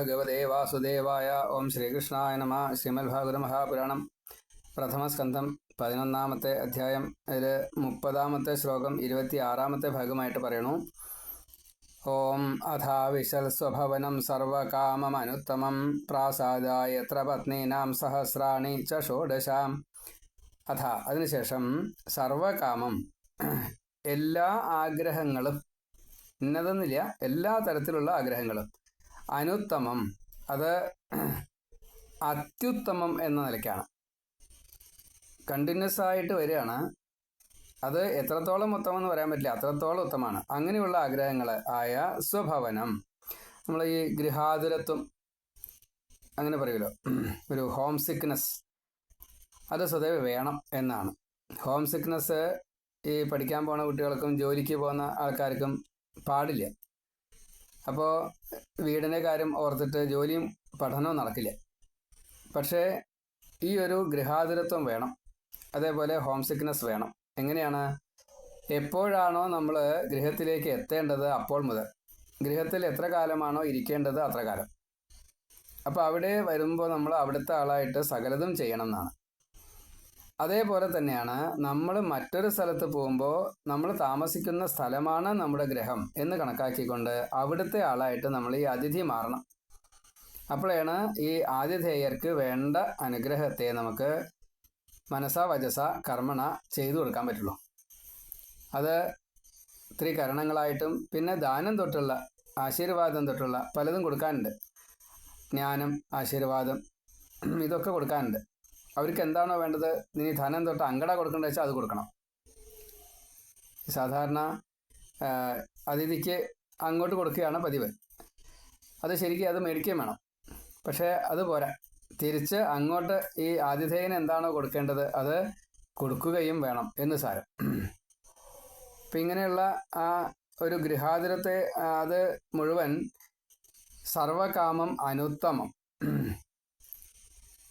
ഭഗവതേ വാസുദേവായ ഓം ശ്രീകൃഷ്ണായ നമ ശ്രീമത്ഭാഗവത മഹാപുരാണം പ്രഥമസ്കന്ധം പതിനൊന്നാമത്തെ അധ്യായം. അതിൽ മുപ്പതാമത്തെ ശ്ലോകം ഇരുപത്തി ആറാമത്തെ ഭാഗമായിട്ട് പറയണു ഓം അഥാ വിശൽ സ്വഭവനം സർവകാമമനുത്തമം പ്രാസാദായത്ര പത്നീനാം സഹസ്രാണി ച ഷോഡശാം. അഥ അതിനുശേഷം സർവകാമം എല്ലാ ആഗ്രഹങ്ങളും ഇന്നതെന്നില്ല എല്ലാ തരത്തിലുള്ള ആഗ്രഹങ്ങളും അനുത്തമം. അത് അത്യുത്തമം എന്ന നിലയ്ക്കാണ്. കണ്ടിന്യൂസ് ആയിട്ട് വരികയാണ്. അത് എത്രത്തോളം ഉത്തമം എന്ന് പറയാൻ പറ്റില്ല. അത്രത്തോളം ഉത്തമമാണ്. അങ്ങനെയുള്ള ആഗ്രഹങ്ങൾ ആയ സ്വഭവനം. നമ്മൾ ഈ ഗൃഹാതുരത്വം അങ്ങനെ പറയുമല്ലോ. ഒരു ഹോം സിക്നെസ് അത് സ്വതവേ വേണം എന്നാണ്. ഹോം സിക്നെസ് ഈ പഠിക്കാൻ പോണ കുട്ടികൾക്കും ജോലിക്ക് പോകുന്ന ആൾക്കാർക്കും പാടില്ല. അപ്പോൾ വീടിന്റെ കാര്യം ഓർത്തിട്ട് ജോലിയും പഠനവും നടക്കില്ല. പക്ഷേ ഈ ഒരു ഗൃഹാതുരത്വം വേണം. അതേപോലെ ഹോം സിക്നെസ് വേണം. എങ്ങനെയാണ്? എപ്പോഴാണോ നമ്മൾ ഗൃഹത്തിലേക്ക് എത്തേണ്ടത് അപ്പോൾ മുതൽ. ഗൃഹത്തിൽ എത്ര കാലമാണോ ഇരിക്കേണ്ടത് അത്ര കാലം. അപ്പോൾ അവിടെ വരുമ്പോൾ നമ്മൾ അവിടുത്തെ ആളായിട്ട് സകലതും ചെയ്യണം എന്നാണ്. അതേപോലെ തന്നെയാണ് നമ്മൾ മറ്റൊരു സ്ഥലത്ത് പോകുമ്പോൾ നമ്മൾ താമസിക്കുന്ന സ്ഥലമാണ് നമ്മുടെ ഗ്രഹം എന്ന് കണക്കാക്കിക്കൊണ്ട് അവിടുത്തെ ആളായിട്ട് നമ്മൾ ഈ അതിഥി മാറണം. അപ്പോഴാണ് ഈ ആതിഥേയർക്ക് വേണ്ട അനുഗ്രഹത്തെ നമുക്ക് മനസ വജസ കർമ്മണ ചെയ്തു കൊടുക്കാൻ പറ്റുള്ളൂ. അത് ത്രികരണങ്ങളായിട്ടും പിന്നെ ദാനം തൊട്ടുള്ള ആശീർവാദം തൊട്ടുള്ള പലതും കൊടുക്കാനുണ്ട്. ജ്ഞാനം ആശീർവാദം ഇതൊക്കെ കൊടുക്കാനുണ്ട്. അവർക്ക് എന്താണോ വേണ്ടത് നീ ധനം തൊട്ട് അങ്കട കൊടുക്കേണ്ടത് വെച്ചാൽ അത് കൊടുക്കണം. സാധാരണ അതിഥിക്ക് അങ്ങോട്ട് കൊടുക്കുകയാണ് പതിവ്. അത് ശരിക്കും അത് മേടിക്കുകയും വേണം. പക്ഷേ അത് പോരാ. തിരിച്ച് അങ്ങോട്ട് ഈ ആതിഥേയന് എന്താണോ കൊടുക്കേണ്ടത് അത് കൊടുക്കുകയും വേണം എന്ന് സാരം. അപ്പം ഇങ്ങനെയുള്ള ആ ഒരു ഗൃഹാതുരത്തെ അത് മുഴുവൻ സർവകാമം അനുത്തമം.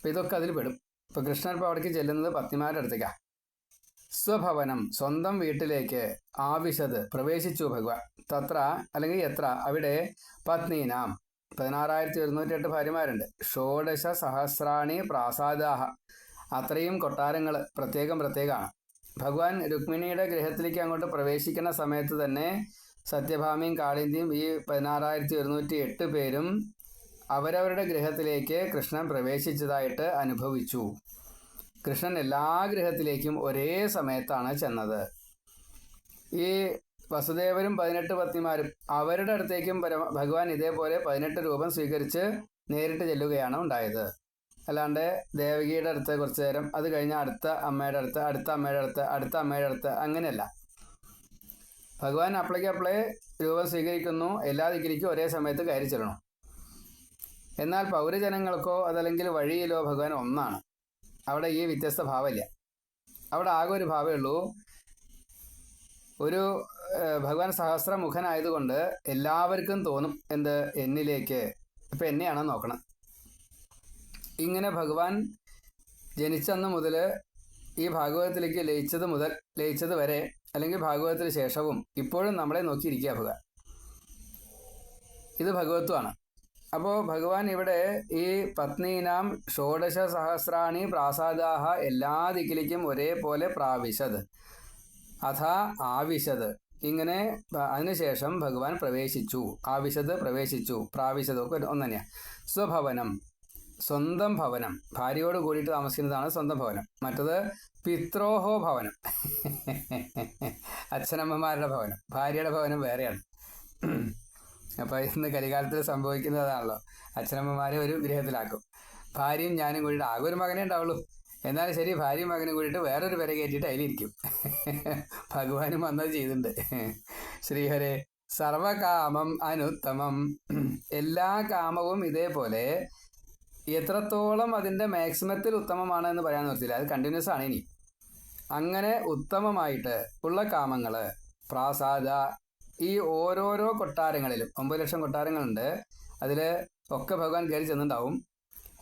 ഇതൊക്കെ അതിൽ പെടും. ഇപ്പൊ കൃഷ്ണൻ ഇപ്പോൾ അവിടേക്ക് ചെല്ലുന്നത് പത്നിമാരുടെ അടുത്തേക്കാ. സ്വഭവനം സ്വന്തം വീട്ടിലേക്ക് ആവിശത് പ്രവേശിച്ചു ഭഗവാൻ തത്ര അല്ലെങ്കിൽ എത്ര അവിടെ പത്നീനാം. പതിനാറായിരത്തി ഒരുന്നൂറ്റി എട്ട് ഭാര്യമാരുണ്ട്. ഷോഡശ സഹസ്രാണി പ്രാസാദാഹ. അത്രയും കൊട്ടാരങ്ങൾ പ്രത്യേകം പ്രത്യേകമാണ്. ഭഗവാൻ രുക്മിണിയുടെ ഗൃഹത്തിലേക്ക് അങ്ങോട്ട് പ്രവേശിക്കുന്ന സമയത്ത് തന്നെ സത്യഭാമിയും കാളിന്തിയും ഈ പതിനാറായിരത്തി ഒരുന്നൂറ്റി എട്ട് പേരും അവരവരുടെ ഗൃഹത്തിലേക്ക് കൃഷ്ണൻ പ്രവേശിച്ചതായിട്ട് അനുഭവിച്ചു. കൃഷ്ണൻ എല്ലാ ഗൃഹത്തിലേക്കും ഒരേ സമയത്താണ് ചെന്നത്. ഈ വസുദേവരും പതിനെട്ട് പത്നിമാരും അവരുടെ അടുത്തേക്കും ഭഗവാൻ ഇതേപോലെ പതിനെട്ട് രൂപം സ്വീകരിച്ച് നേരിട്ട് ചെല്ലുകയാണ് ഉണ്ടായത്. അല്ലാണ്ട് ദേവകിയുടെ അടുത്ത് കുറച്ചു നേരം അത് കഴിഞ്ഞ അടുത്ത അമ്മയുടെ അടുത്ത് അടുത്ത അമ്മയുടെ അടുത്ത് അടുത്ത അമ്മയുടെ അടുത്ത് അങ്ങനെയല്ല. ഭഗവാൻ അപ്ലൈക്ക് അപ്ലൈ രൂപം സ്വീകരിക്കുന്നു എല്ലാ ദിക്കിലേക്കും ഒരേ സമയത്ത് കയറി ചെല്ലണം. എന്നാൽ പൗരജനങ്ങൾക്കോ അതല്ലെങ്കിൽ വഴിയിലോ ഭഗവാൻ ഒന്നാണ്. അവിടെ ഈ വ്യത്യസ്ത ഭാവമില്ല. അവിടെ ആകെ ഒരു ഭാവമേ ഉള്ളൂ. ഒരു ഭഗവാൻ സഹസ്രമുഖനായതുകൊണ്ട് എല്ലാവർക്കും തോന്നും എന്ത്? എന്നിലേക്ക്. ഇപ്പം എന്നെയാണ് നോക്കണം. ഇങ്ങനെ ഭഗവാൻ ജനിച്ചന്ന് മുതൽ ഈ ഭാഗവതത്തിലേക്ക് ലയിച്ചത് മുതൽ ലയിച്ചത് വരെ അല്ലെങ്കിൽ ഭാഗവതത്തിന് ശേഷവും ഇപ്പോഴും നമ്മളെ നോക്കിയിരിക്കുക ഭഗവാൻ. ഇത് ഭഗവത്വമാണ്. അപ്പോൾ ഭഗവാൻ ഇവിടെ ഈ പത്നീനാം ഷോഡശ സഹസ്രാണി പ്രാസാദാഹ എല്ലാ ദിക്കിലേക്കും ഒരേപോലെ പ്രാവിശത്. അഥ ആവിശത്. ഇങ്ങനെ അതിനുശേഷം ഭഗവാൻ പ്രവേശിച്ചു. ആവിശത് പ്രവേശിച്ചു. പ്രാവിശത് ഒക്കെ ഒന്ന് തന്നെയാണ് സ്വഭവനം. സ്വന്തം ഭവനം. ഭാര്യയോട് കൂടിയിട്ട് താമസിക്കുന്നതാണ് സ്വന്തം ഭവനം. മറ്റത് പിത്രോഹോ ഭവനം. അച്ഛനമ്മമാരുടെ ഭവനം. ഭാര്യയുടെ ഭവനം വേറെയാണ്. അപ്പോൾ ഇന്ന് കലികാലത്തിൽ സംഭവിക്കുന്നതാണല്ലോ. അച്ഛനമ്മമാരെ ഒരു ഗൃഹത്തിലാക്കും ഭാര്യയും ഞാനും കൂടിയിട്ട് ആകെ ഒരു മകനേ ഉണ്ടാവുള്ളൂ. എന്നാലും ശരി ഭാര്യയും മകനും കൂടിയിട്ട് വേറൊരു പേരെ കയറ്റിയിട്ട് അതിലിരിക്കും. ഭഗവാനും വന്നത് ചെയ്തിട്ടുണ്ട്. ശ്രീഹരെ സർവകാമം അനുത്തമം. എല്ലാ കാമവും ഇതേപോലെ എത്രത്തോളം അതിന്റെ മാക്സിമത്തിൽ ഉത്തമമാണ് എന്ന് പറയാൻ നിർത്തില്ല അത് കണ്ടിന്യൂസ് ആണ് ഇനി. അങ്ങനെ ഉത്തമമായിട്ട് ഉള്ള കാമങ്ങൾ പ്രാസാദ ഈ ഓരോരോ കൊട്ടാരങ്ങളിലും ഒമ്പത് ലക്ഷം കൊട്ടാരങ്ങളുണ്ട്. അതിൽ ഒക്കെ ഭഗവാൻ കയറി ചെന്നിട്ടുണ്ടാവും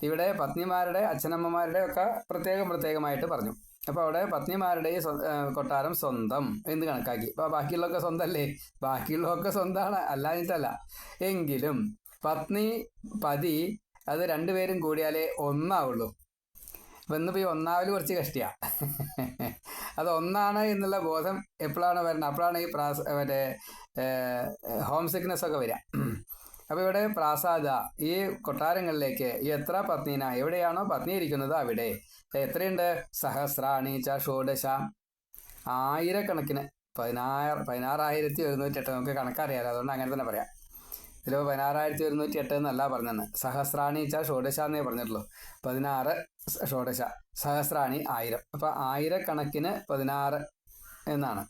ഇവിടെ പത്നിമാരുടെ അച്ഛനമ്മമാരുടെ ഒക്കെ പ്രത്യേകം പ്രത്യേകമായിട്ട് പറഞ്ഞു. അപ്പോൾ അവിടെ പത്നിമാരുടെ കൊട്ടാരം സ്വന്തം എന്ന് കണക്കാക്കി. അപ്പോൾ ബാക്കിയുള്ളതൊക്കെ സ്വന്തമല്ലേ ബാക്കിയുള്ളതൊക്കെ സ്വന്തമാണ് അല്ലാഞ്ഞിട്ടല്ല. എങ്കിലും പത്നി പതി അത് രണ്ടുപേരും കൂടിയാലേ ഒന്നാവുള്ളൂ. അപ്പം ഇന്നിപ്പോൾ ഈ കുറച്ച് കഷ്ടിയാ. അത് ഒന്നാണ് എന്നുള്ള ബോധം എപ്പോഴാണ് വരുന്നത് അപ്പോഴാണ് ഈ പ്രാസ മറ്റേ ഹോം സിക്നെസ് ഒക്കെ വരിക അപ്പോൾ ഇവിടെ പ്രാസാദ ഈ കൊട്ടാരങ്ങളിലേക്ക് എത്ര പത്നീന എവിടെയാണോ പത്നി ഇരിക്കുന്നത് അവിടെ. എത്രയുണ്ട്? സഹസ്രാണി ച ഷോഡശ. ആയിരക്കണക്കിന് പതിനാറ് പതിനാറായിരത്തി ഒരുന്നൂറ്റി എട്ട് നമുക്ക് കണക്കറിയാലോ അതുകൊണ്ട് അങ്ങനെ തന്നെ പറയാം. ഇതിലോ പതിനാറായിരത്തി ഒരുന്നൂറ്റി എട്ട് എന്നല്ല പറഞ്ഞെന്ന് സഹസ്രാണി ച ഷോഡശ എന്നേ പറഞ്ഞിട്ടുള്ളൂ. പതിനാറ് ഷോഡശ സഹസ്രാണി ആയിരം. അപ്പോൾ ആയിരക്കണക്കിന് പതിനാറ് എന്നാണ്.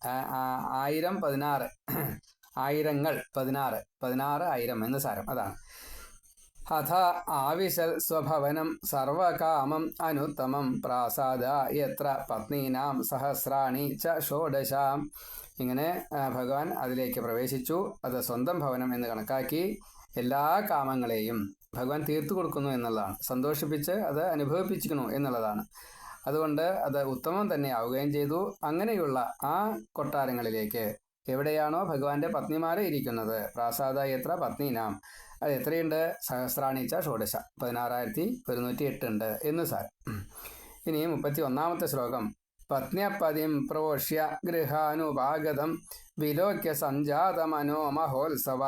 ആയിരം പതിനാറ് ആയിരങ്ങൾ പതിനാറ് പതിനാറ് ആയിരം എന്ന് സാരം. അതാണ്. അഥ ആവിശൽ സ്വഭവനം സർവകാമം അനുത്തമം പ്രാസാദ എത്ര പത്നീനാം സഹസ്രാണി ച ഷോഡശാം. ഇങ്ങനെ ഭഗവാൻ അതിലേക്ക് പ്രവേശിച്ചു. അത് സ്വന്തം ഭവനം എന്ന് കണക്കാക്കി എല്ലാ കാമങ്ങളെയും ഭഗവാൻ തീർത്തു കൊടുക്കുന്നു എന്നുള്ളതാണ്. സന്തോഷിപ്പിച്ച് അത് അനുഭവിപ്പിച്ചിരിക്കുന്നു എന്നുള്ളതാണ്. അതുകൊണ്ട് അത് ഉത്തമം തന്നെ ആവുകയും ചെയ്തു. അങ്ങനെയുള്ള ആ കൊട്ടാരങ്ങളിലേക്ക് എവിടെയാണോ ഭഗവാന്റെ പത്നിമാരെ ഇരിക്കുന്നത്? പ്രാസാദ എത്ര പത്നിനാം. അത് എത്രയുണ്ട്? സഹസ്രാണിച്ച ഷോഡശ. പതിനാറായിരത്തി ഒരുന്നൂറ്റി എട്ടുണ്ട് എന്ന് സാർ. ഇനി മുപ്പത്തി ഒന്നാമത്തെ ശ്ലോകം. പത്ന്യപതിം പ്രോഷ്യ ഗൃഹാനുപാഗതം വിലോക്യ സഞ്ജാത മനോമഹോത്സവ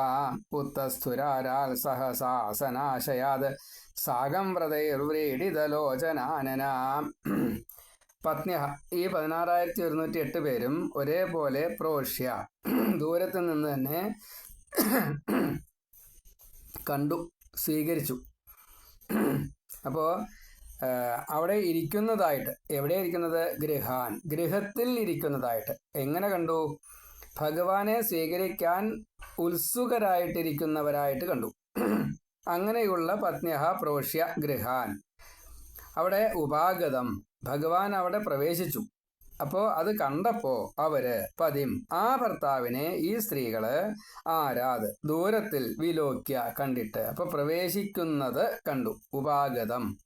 ഉത്തസ്ഥുരാരാൽ സഹസാസനാശയാത് സാഗം വ്രതൈർവ്രീഡിതലോചനാനന. പത്നി ഈ പതിനാറായിരത്തി ഒരുന്നൂറ്റി എട്ട് പേരും ഒരേപോലെ പ്രോഷ്യ ദൂരത്തു നിന്ന് തന്നെ കണ്ടു സ്വീകരിച്ചു. അപ്പോൾ അവിടെ ഇരിക്കുന്നതായിട്ട് എവിടെ ഇരിക്കുന്നത്? ഗൃഹാൻ. ഗൃഹത്തിൽ ഇരിക്കുന്നതായിട്ട്. എങ്ങനെ കണ്ടു? ഭഗവാനെ സ്വീകരിക്കാൻ ഉത്സുകരായിട്ടിരിക്കുന്നവരായിട്ട് കണ്ടു. അങ്ങനെയുള്ള പത്നിഹ പ്രോഷ്യ ഗൃഹാൻ. അവിടെ ഉപാഗതം. ഭഗവാൻ അവിടെ പ്രവേശിച്ചു. അപ്പോൾ അത് കണ്ടപ്പോൾ അവർ പതിം ആ ഭർത്താവിനെ ഈ സ്ത്രീകൾ ആരാത് ദൂരത്തിൽ വിലോക്യ കണ്ടിട്ട് അപ്പൊ പ്രവേശിക്കുന്നത് കണ്ടു ഉപാഗതം.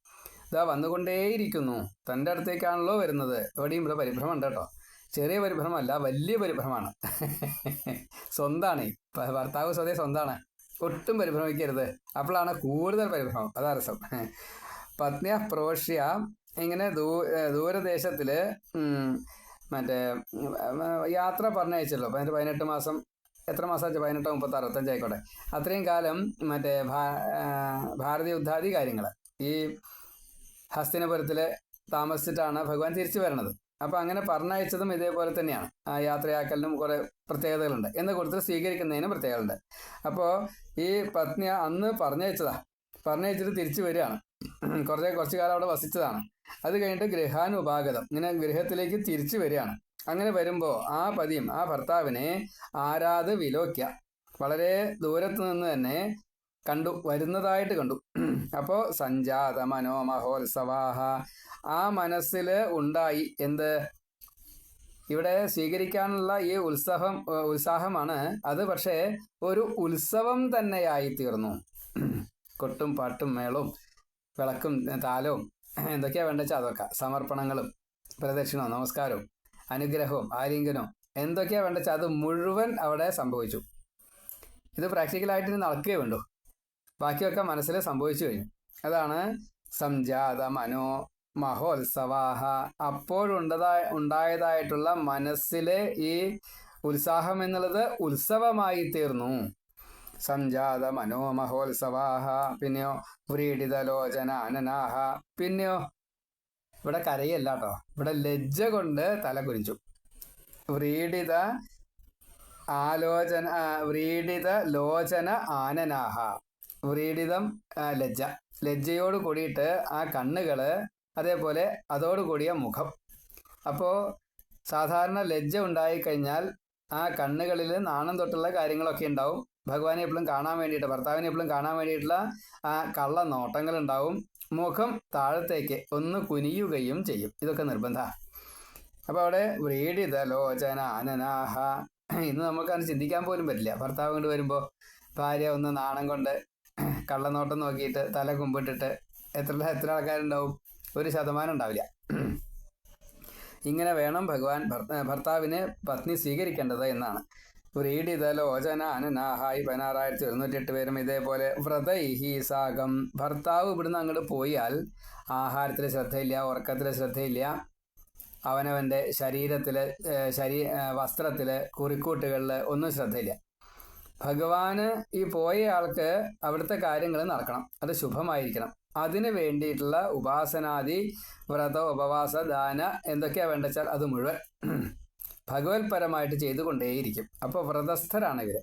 ഇതാ വന്നുകൊണ്ടേയിരിക്കുന്നു. തന്റെ അടുത്തേക്കാണല്ലോ വരുന്നത്. എവിടെയും ഇവിടെ പരിഭ്രമം ഉണ്ട് കേട്ടോ. ചെറിയ പരിഭ്രമല്ല വലിയ പരിഭ്രമമാണ്. സ്വന്താണ്. ഭർത്താവ് സ്വതേ സ്വന്താണ്. ഒട്ടും പരിഭ്രമിക്കരുത്. അപ്പോഴാണ് കൂടുതൽ പരിഭ്രമം. അതാ രസം. പത്നിയ പ്രോഷ്യ ഇങ്ങനെ ദൂ മറ്റേ യാത്ര പറഞ്ഞയച്ചല്ലോ. പതിനെട്ട് പതിനെട്ട് മാസം എത്ര മാസം വെച്ചാൽ പതിനെട്ടോ മുപ്പത്തി അറുപത്തഞ്ച് ആയിക്കോട്ടെ അത്രയും കാലം മറ്റേ ഭാരത യുദ്ധാദി കാര്യങ്ങൾ ഈ ഹസ്തിനപുരത്തിൽ താമസിച്ചിട്ടാണ് ഭഗവാൻ തിരിച്ചു വരണത്. അപ്പോൾ അങ്ങനെ പറഞ്ഞയച്ചതും ഇതേപോലെ തന്നെയാണ്. ആ യാത്രയാക്കലിനും കുറേ പ്രത്യേകതകളുണ്ട്. എന്ന് കൊടുത്ത് സ്വീകരിക്കുന്നതിനും പ്രത്യേകതകളുണ്ട്. അപ്പോൾ ഈ പത്നി അന്ന് പറഞ്ഞയച്ചതാ. പറഞ്ഞയച്ചിട്ട് തിരിച്ചു വരികയാണ്. കുറച്ച് കുറച്ചു കാലം അവിടെ വസിച്ചതാണ്. അത് കഴിഞ്ഞിട്ട് ഗൃഹാനുപാഗതം. ഇങ്ങനെ ഗൃഹത്തിലേക്ക് തിരിച്ചു വരികയാണ്. അങ്ങനെ വരുമ്പോൾ ആ പതിയും ആ ഭർത്താവിനെ ആരാത് വിലോക്യ. വളരെ ദൂരത്ത് നിന്ന് തന്നെ കണ്ടു വരുന്നതായിട്ട് കണ്ടു. അപ്പോൾ സഞ്ജാത മനോമഹോത്സവാഹ. ആ മനസ്സിൽ ഉണ്ടായി. എന്ത്? ഇവിടെ സ്വീകരിക്കാനുള്ള ഈ ഉത്സവം ഉത്സാഹമാണ്. അത് പക്ഷേ ഒരു ഉത്സവം തന്നെയായി തീർന്നു. കൊട്ടും പാട്ടും മേളും വിളക്കും താലവും. എന്തൊക്കെയാ വേണ്ട വെച്ചാൽ അതൊക്കെ. സമർപ്പണങ്ങളും പ്രദക്ഷിണവും നമസ്കാരവും അനുഗ്രഹവും ആലിംഗനവും എന്തൊക്കെയാ വേണ്ട വെച്ചാൽ അത് മുഴുവൻ അവിടെ സംഭവിച്ചു. ഇത് പ്രാക്ടിക്കലായിട്ട് നടക്കുകയേ വേണ്ടു ബാക്കിയൊക്കെ മനസ്സിൽ സംഭവിച്ചു കഴിഞ്ഞു. അതാണ് സംജാത മനോ മഹോത്സവാഹ. അപ്പോഴുണ്ടതായ ഉണ്ടായതായിട്ടുള്ള മനസ്സിലെ ഈ ഉത്സാഹം എന്നുള്ളത് ഉത്സവമായി തീർന്നു. സംജാത മനോമഹോത്സവാഹ. പിന്നെയോ പുരീടിതലോചന അനനാഹ പിന്നെയോ ഇവിടെ കരയല്ല കേട്ടോ. ഇവിടെ ലജ്ജ കൊണ്ട് തല കുരിച്ചു വ്രീഡിത ആലോചന വ്രീഡിത ലോചന ആനനാഹ. വ്രീഡിതം ലജ്ജ. ലജ്ജയോട് കൂടിയിട്ട് ആ കണ്ണുകൾ അതേപോലെ അതോട് കൂടിയ മുഖം. അപ്പോൾ സാധാരണ ലജ്ജ ഉണ്ടായിക്കഴിഞ്ഞാൽ ആ കണ്ണുകളിൽ നാണം തൊട്ടുള്ള കാര്യങ്ങളൊക്കെ ഉണ്ടാവും. ഭഗവാനെ എപ്പോഴും കാണാൻ വേണ്ടിയിട്ട് ഭർത്താവിനെ എപ്പോഴും കാണാൻ വേണ്ടിയിട്ടുള്ള ആ കള്ള നോട്ടങ്ങൾ ഉണ്ടാവും മുഖം താഴത്തേക്ക് ഒന്ന് കുനിയുകയും ചെയ്യും. ഇതൊക്കെ നിർബന്ധ. അപ്പോൾ അവിടെ വ്രീഡിത ലോചന അനനാഹ ഇന്ന് നമുക്കത് ചിന്തിക്കാൻ പോലും പറ്റില്ല. ഭർത്താവ് കൊണ്ട് വരുമ്പോൾ ഭാര്യ ഒന്ന് നാണം കൊണ്ട് കള്ളനോട്ടം നോക്കിയിട്ട് തല കുമ്പിട്ടിട്ട് എത്ര എത്ര ആൾക്കാരുണ്ടാവും? ഒരു ശതമാനം ഉണ്ടാവില്ല. ഇങ്ങനെ വേണം ഭഗവാൻ ഭർത്താവിനെ പത്നി സ്വീകരിക്കേണ്ടത് എന്നാണ്. വ്രീഡിതലോചന അനനാഹായി പതിനാറായിരത്തി എഴുന്നൂറ്റി പേരും ഇതേപോലെ വ്രതൈഹി സാഗം. ഭർത്താവ് ഇവിടുന്ന് അങ്ങോട്ട് പോയാൽ ആഹാരത്തിൽ ശ്രദ്ധയില്ല ഉറക്കത്തിൽ ശ്രദ്ധയില്ല. അവനവന്റെ ശരീരത്തിൽ ശരീ വസ്ത്രത്തിൽ കുറിക്കൂട്ടുകളിൽ ഒന്നും ശ്രദ്ധയില്ല. ഭഗവാന് ഈ പോയ ആൾക്ക് അവിടുത്തെ കാര്യങ്ങൾ നടക്കണം അത് ശുഭമായിരിക്കണം. അതിന് വേണ്ടിയിട്ടുള്ള ഉപാസനാദി വ്രത ഉപവാസ ദാന എന്തൊക്കെയാണ് വേണ്ടച്ചാൽ അത് മുഴുവൻ. ഭഗവത്പരമായിട്ട് ചെയ്തുകൊണ്ടേയിരിക്കും. അപ്പോൾ വ്രതസ്ഥരാണ് ഇവർ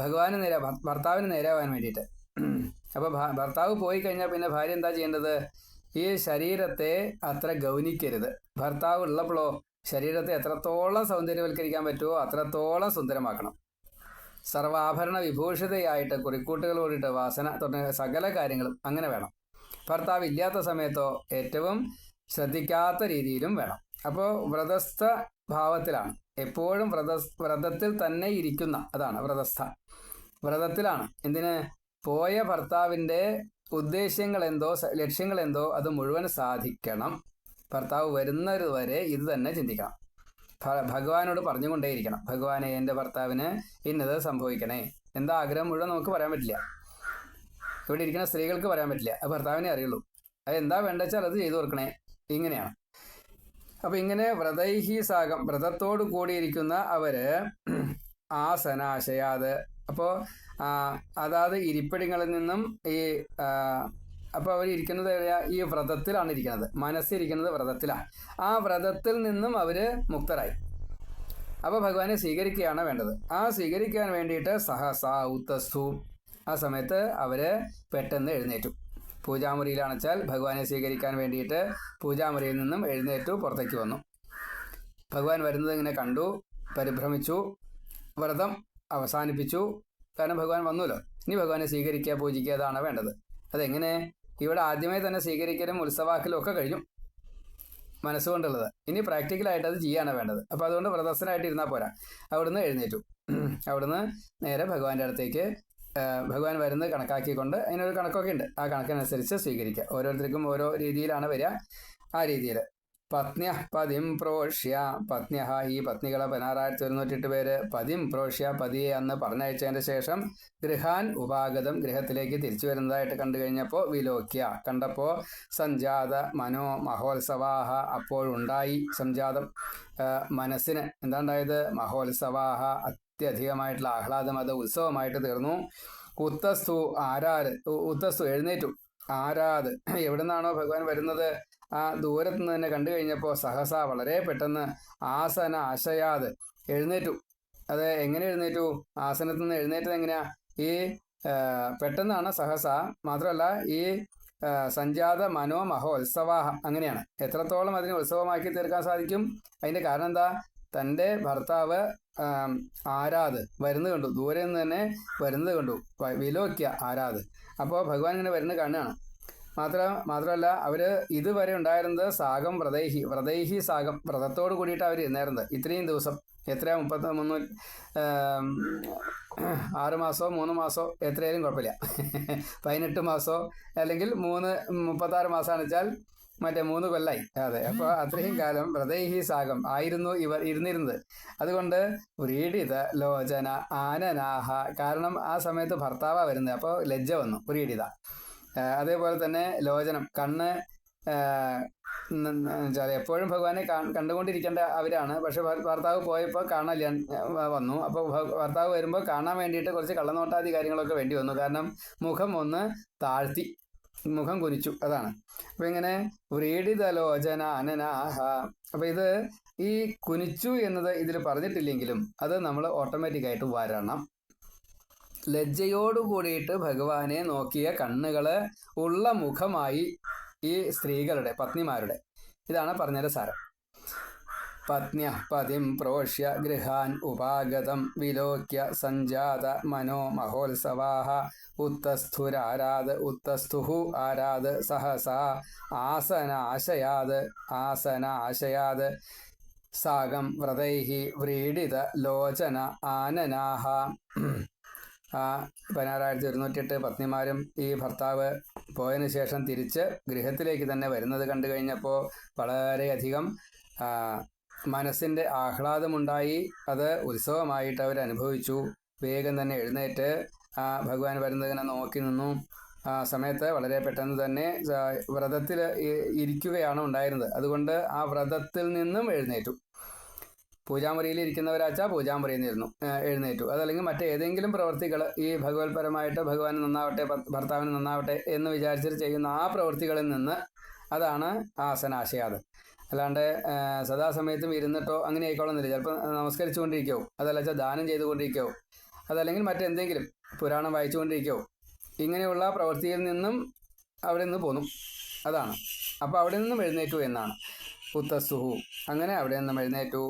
ഭഗവാന് നേരെ ഭർത്താവിന് നേരാവാൻ വേണ്ടിയിട്ട്. അപ്പോൾ ഭർത്താവ് പോയി കഴിഞ്ഞാൽ പിന്നെ ഭാര്യ എന്താ ചെയ്യേണ്ടത്? ഈ ശരീരത്തെ അത്ര ഗൗനിക്കരുത്. ഭർത്താവ് ഉള്ളപ്പോഴോ ശരീരത്തെ എത്രത്തോളം സൗന്ദര്യവൽക്കരിക്കാൻ പറ്റുമോ അത്രത്തോളം സുന്ദരമാക്കണം. സർവാഭരണ വിഭൂഷിതയായിട്ട് കുറിക്കൂട്ടുകൾ കൂടിയിട്ട് വാസന തുടങ്ങിയ സകല കാര്യങ്ങളും അങ്ങനെ വേണം. ഭർത്താവ് ഇല്ലാത്ത സമയത്തോ ഏറ്റവും ശ്രദ്ധിക്കാത്ത രീതിയിലും വേണം. അപ്പോൾ വ്രതസ്ഥ ഭാവത്തിലാണ്. എപ്പോഴും വ്രത വ്രതത്തിൽ തന്നെ ഇരിക്കുന്ന അതാണ് വ്രതസ്ഥ വ്രതത്തിലാണ്. എന്തിന്? പോയ ഭർത്താവിന്റെ ഉദ്ദേശ്യങ്ങൾ എന്തോ ലക്ഷ്യങ്ങൾ എന്തോ അത് മുഴുവൻ സാധിക്കണം. ഭർത്താവ് വരുന്നതുവരെ ഇത് തന്നെ ചിന്തിക്കണം. ഭഗവാനോട് പറഞ്ഞുകൊണ്ടേയിരിക്കണം. ഭഗവാനെ എന്റെ ഭർത്താവിന് ഇന്നത് സംഭവിക്കണേ. എന്താ ആഗ്രഹം മുഴുവൻ നമുക്ക് പറയാൻ പറ്റില്ല. ഇവിടെ ഇരിക്കുന്ന സ്ത്രീകൾക്ക് പറയാൻ പറ്റില്ല. അത് ഭർത്താവിനെ അറിയുള്ളൂ. അത് എന്താ വേണ്ടച്ചാൽ അത് ചെയ്തു കൊടുക്കണേ. ഇങ്ങനെയാണ്. അപ്പൊ ഇങ്ങനെ വ്രതൈഹി സാഗം വ്രതത്തോട് കൂടിയിരിക്കുന്ന അവർ ആസനാശയാത്. അപ്പോൾ അതാത് ഇരിപ്പിടങ്ങളിൽ നിന്നും ഈ അപ്പോൾ അവർ ഇരിക്കുന്നത് ഈ വ്രതത്തിലാണ് ഇരിക്കുന്നത്. മനസ്സിരിക്കുന്നത് വ്രതത്തിലാണ്. ആ വ്രതത്തിൽ നിന്നും അവർ മുക്തരായി. അപ്പോൾ ഭഗവാനെ സ്വീകരിക്കുകയാണ് വേണ്ടത്. ആ സ്വീകരിക്കാൻ വേണ്ടിയിട്ട് സഹസ ഉത്തസ്തു. ആ സമയത്ത് അവർ പെട്ടെന്ന് എഴുന്നേറ്റു. പൂജാമുറിയിലാണെച്ചാൽ ഭഗവാനെ സ്വീകരിക്കാൻ വേണ്ടിയിട്ട് പൂജാമുറിയിൽ നിന്നും എഴുന്നേറ്റു പുറത്തേക്ക് വന്നു. ഭഗവാൻ വരുന്നത് ഇങ്ങനെ കണ്ടു പരിഭ്രമിച്ചു വ്രതം അവസാനിപ്പിച്ചു. കാരണം ഭഗവാൻ വന്നുല്ലോ ഇനി ഭഗവാനെ സ്വീകരിക്കുക പൂജിക്കുക അതാണ് വേണ്ടത്. അതെങ്ങനെ? ഇവിടെ ആദ്യമേ തന്നെ സ്വീകരിക്കലും ഉത്സവാക്കലും ഒക്കെ കഴിഞ്ഞു. മനസ്സുകൊണ്ടുള്ളത്. ഇനി പ്രാക്ടിക്കലായിട്ട് അത് ചെയ്യാണ് വേണ്ടത്. അപ്പോൾ അതുകൊണ്ട് വ്രതസ്ഥനായിട്ട് ഇരുന്നാൽ പോരാ. അവിടുന്ന് എഴുന്നേറ്റു. അവിടുന്ന് നേരെ ഭഗവാന്റെ അടുത്തേക്ക് ഭഗവാൻ വരുന്നത് കണക്കാക്കിക്കൊണ്ട് അതിനൊരു കണക്കൊക്കെ ഉണ്ട്. ആ കണക്കിനനുസരിച്ച് സ്വീകരിക്കുക. ഓരോരുത്തർക്കും ഓരോ രീതിയിലാണ് വരിക. ആ രീതിയിൽ പത്നിയ പതിം പ്രോഷ്യ. പത്നിയ ഈ പത്നികളെ പതിനാറായിരത്തി ഒരുന്നൂറ്റിയെട്ട് പേര് പതിം പ്രോഷ്യ പതിയെ അന്ന് പറഞ്ഞയച്ചതിന് ശേഷം ഗൃഹാൻ ഉപാഗതം ഗൃഹത്തിലേക്ക് തിരിച്ചു വരുന്നതായിട്ട് കണ്ടു കഴിഞ്ഞപ്പോൾ വിലോക്യ. കണ്ടപ്പോൾ സംജാത മനോ മഹോത്സവാഹ അപ്പോഴുണ്ടായി. സംജാതം മനസ്സിന് എന്താണ്ടായത് മഹോത്സവാഹ അത്യധികമായിട്ടുള്ള ആഹ്ലാദം അത് ഉത്സവമായിട്ട് തീർന്നു. ഉത്തസ്തു ആരാത് ഉത്തസ്തു എഴുന്നേറ്റു. ആരാത് എവിടുന്നാണോ ഭഗവാൻ വരുന്നത്? ആ ദൂരത്ത് നിന്ന് തന്നെ കണ്ടു കഴിഞ്ഞപ്പോൾ സഹസ വളരെ പെട്ടെന്ന് ആസന അശയാത് എഴുന്നേറ്റു. അത് എങ്ങനെ എഴുന്നേറ്റു? ആസനത്തിൽ നിന്ന് എഴുന്നേറ്റത് എങ്ങനെയാ? ഈ പെട്ടെന്നാണ് സഹസ മാത്രമല്ല ഈ സഞ്ജാത മനോമഹോത്സവാഹ അങ്ങനെയാണ്. എത്രത്തോളം അതിനെ ഉത്സവമാക്കി തീർക്കാൻ സാധിക്കും? അതിന്റെ കാരണം എന്താ? തന്റെ ഭർത്താവ് ആരാത് വരുന്നത് കണ്ടു. ദൂരെ നിന്ന് തന്നെ വരുന്നത് കണ്ടു. വിലോക്യ ആരാത് അപ്പോൾ ഭഗവാൻ ഇങ്ങനെ വരുന്നത് കാണുകയാണ്. മാത്ര മാത്രമല്ല അവർ ഇതുവരെ ഉണ്ടായിരുന്നത് സാഗം വ്രതൈഹി വ്രതൈഹി സാഗം വ്രതത്തോട് കൂടിയിട്ട് അവർ ഇരുന്നായിരുന്നത് ഇത്രയും ദിവസം എത്രയാ മുപ്പത്തി മൂന്ന് ആറ് മാസമോ മൂന്ന് മാസമോ എത്രയായാലും കുഴപ്പമില്ല. പതിനെട്ട് മാസമോ അല്ലെങ്കിൽ മൂന്ന് മുപ്പത്താറ് മാസമാണെന്ന് വെച്ചാൽ മറ്റേ മൂന്ന് കൊല്ലായി. അതെ അപ്പോൾ അത്രയും കാലം വ്രതൈഹി സാഗം ആയിരുന്നു ഇവർ ഇരുന്നിരുന്നത്. അതുകൊണ്ട് വ്രീഡിത ലോചന ആനനാഹ. കാരണം ആ സമയത്ത് ഭർത്താവ വരുന്നത്. അപ്പോൾ ലജ്ജ വന്നു വ്രീഡിത അതേപോലെ തന്നെ ലോചനം കണ്ണ് എപ്പോഴും ഭഗവാനെ കണ്ടുകൊണ്ടിരിക്കേണ്ട അവരാണ്. പക്ഷെ ഭർത്താവ് പോയപ്പോൾ കാണാൻ വന്നു. അപ്പോൾ ഭർത്താവ് വരുമ്പോൾ കാണാൻ വേണ്ടിയിട്ട് കുറച്ച് കള്ളനോട്ടാദി കാര്യങ്ങളൊക്കെ വേണ്ടി വന്നു. കാരണം മുഖം ഒന്ന് താഴ്ത്തി. മുഖം കുനിച്ചു. അതാണ്. അപ്പൊ ഇങ്ങനെ വ്രീഡിതലോചന അനനാഹ. അപ്പൊ ഇത് ഈ കുനിച്ചു എന്നത് ഇതിൽ പറഞ്ഞിട്ടില്ലെങ്കിലും അത് നമ്മൾ ഓട്ടോമാറ്റിക്കായിട്ട് വരണം. ലജ്ജയോടു കൂടിയിട്ട് ഭഗവാനെ നോക്കിയ കണ്ണുകൾ ഉള്ള മുഖമായി ഈ സ്ത്രീകളുടെ പത്നിമാരുടെ. ഇതാണ് പറഞ്ഞതിന്റെ സാരം. പത്ന്യ പതിം പ്രോഷ്യ ഗൃഹാൻ ഉപാഗതം വിലോക്യ സഞ്ജാത മനോ മഹോത്സവാഹ ഉത്തസ്ഥുരാരാത് ഉത്തസ്ഥുഹു ആരാത് സഹസ ആസനാശയാത് ആസനാശയാത് സാഗം വ്രതൈഹി വ്രീഡിത ലോചന ആനനാഹ. പതിനാറായിരത്തി ഒരുന്നൂറ്റിയെട്ട് പത്നിമാരും ഈ ഭർത്താവ് പോയതിനു ശേഷം തിരിച്ച് ഗൃഹത്തിലേക്ക് തന്നെ വരുന്നത് കണ്ടു കഴിഞ്ഞപ്പോൾ വളരെയധികം മനസ്സിന്റെ ആഹ്ലാദമുണ്ടായി അത് ഉത്സവമായിട്ട് അവർ അനുഭവിച്ചു. വേഗം തന്നെ എഴുന്നേറ്റ് ആ ഭഗവാൻ വരുന്നതിനെ നോക്കി നിന്നു. ആ സമയത്ത് വളരെ പെട്ടെന്ന് തന്നെ വ്രതത്തിൽ ഇരിക്കുകയാണ് ഉണ്ടായിരുന്നത്. അതുകൊണ്ട് ആ വ്രതത്തിൽ നിന്നും എഴുന്നേറ്റു. പൂജാമുറിയിൽ ഇരിക്കുന്നവരാച്ചാൽ പൂജാമുറിയിൽ നിന്നിരുന്നു എഴുന്നേറ്റു. അതല്ലെങ്കിൽ മറ്റേതെങ്കിലും പ്രവൃത്തികൾ ഈ ഭഗവത്പരമായിട്ട് ഭഗവാൻ നന്നാവട്ടെ ഭർത്താവിന് നന്നാവട്ടെ എന്ന് വിചാരിച്ചിട്ട് ചെയ്യുന്ന ആ പ്രവൃത്തികളിൽ നിന്ന് അതാണ് ആസനാശയാത് അല്ലാണ്ട് സദാസമയത്തും ഇരുന്നിട്ടോ അങ്ങനെ ആയിക്കോളുന്നില്ല ചിലപ്പോൾ നമസ്കരിച്ചുകൊണ്ടിരിക്കോ അതല്ല വെച്ചാൽ ദാനം ചെയ്തുകൊണ്ടിരിക്കോ അതല്ലെങ്കിൽ മറ്റെന്തെങ്കിലും പുരാണം വായിച്ചുകൊണ്ടിരിക്കോ. ഇങ്ങനെയുള്ള പ്രവൃത്തിയിൽ നിന്നും അവിടെ നിന്ന് പോന്നു. അതാണ്. അപ്പോൾ അവിടെ നിന്നും എഴുന്നേറ്റു എന്നാണ്. പുത്തസുഹു അങ്ങനെ അവിടെ നിന്നും എഴുന്നേറ്റു.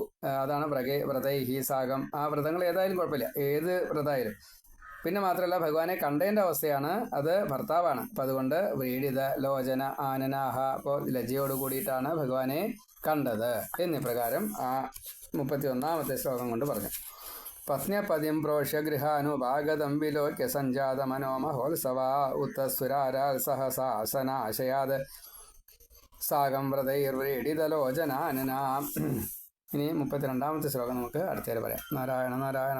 അതാണ് വ്രകേ വ്രതൈഹി സാഗം. ആ വ്രതങ്ങൾ ഏതായാലും കുഴപ്പമില്ല. ഏത് വ്രതമായാലും പിന്നെ മാത്രമല്ല ഭഗവാനെ കണ്ടതിന്റെ അവസ്ഥയാണ് അത് ഭർത്താവാണ്. അപ്പം അതുകൊണ്ട് വ്രീഡിത ലോചന ആനനാഹ അപ്പോൾ ലജ്ജയോട് കൂടിയിട്ടാണ് ഭഗവാനെ കണ്ടത് എന്നീ പ്രകാരം ആ മുപ്പത്തി ഒന്നാമത്തെ ശ്ലോകം കൊണ്ട് പറഞ്ഞു. പത്നപതിം പ്രോഷ്യ ഗൃഹാനുപാഗതം വിലോക്യ സഞ്ജാത മനോമഹോത്സവ ഉത്തസ്വരാരാൽ സഹസാസനാശയാത് സാഗം വ്രതൈർവ്രീഡിതലോചനാനന ഇനി മുപ്പത്തിരണ്ടാമത്തെ ശ്ലോകം നമുക്ക് അടുത്തേരെ പറയാം. നാരായണ നാരായണ